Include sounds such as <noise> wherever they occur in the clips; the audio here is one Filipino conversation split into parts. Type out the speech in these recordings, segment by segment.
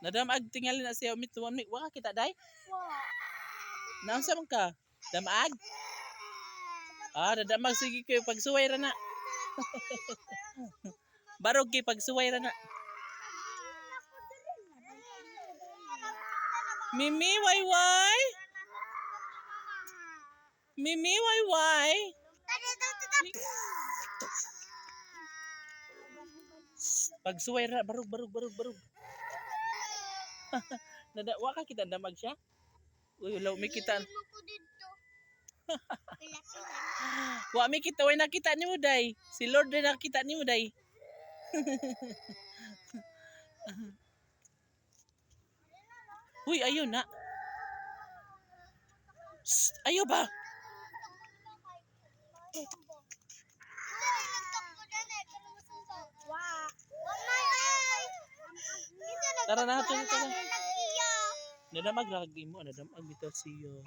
Nadamag tingali na siya umit tuwan mi. Wa ka kita day? Wa. Naunsa man ka? Damag? Ah, nadamag sige kayo pagsuway ra na. <laughs> Barog kay pagsuway ra na. Mimi, why why? Mimi, why why? Pagsuway ra, barog, barog, barog, barog. <laughs> Nada, wa ka kita damag siya? Uy, wala mi kita. <laughs> Wa mi kita, way nakita ni mo day. Si Lord din nakita ni mo day. <laughs> Uy, ayun na. Shh, ayaw ba? Tara na, tara, tara. Nadamag lagi mo, nadamag bitaw siyo.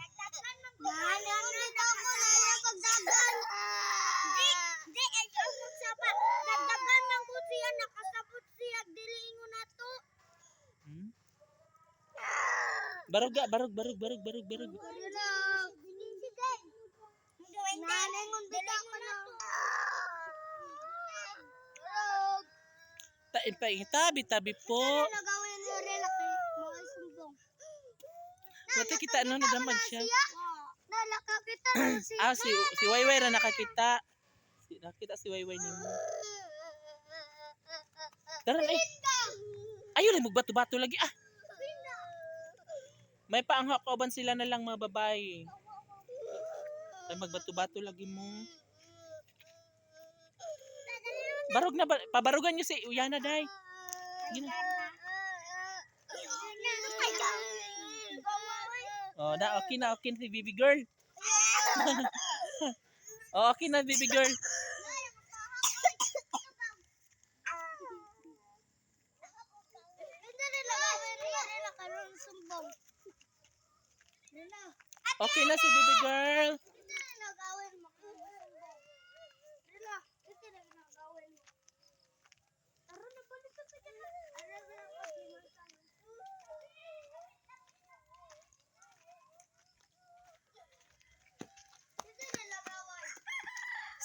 Hmm? Barog ga, barog, barog, barog, barog, barog. Ta, pa, tabi, tabi po. Wati kita ano, nadamag siya. Nalaka kita si Ah, si, si Wayway ra nakakita. Si, nakita si Wayway ni mo. Tara na, eh. Ayun, ay, magbato-bato lagi. Ah, may paanghakaban sila na lang mga babae. Ay, magbato-bato lagi mo. Barog na, ba, pabarugan niyo si Uyana, day. Yun. Oh, na, okay na, okay na si baby girl. <laughs> oh, okay na, baby girl. <laughs> Okay na si baby girl.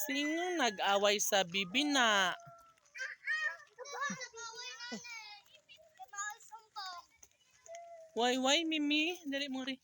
Sino nag-away sa bibi na? Why, why, Mimi? Dali mo rin.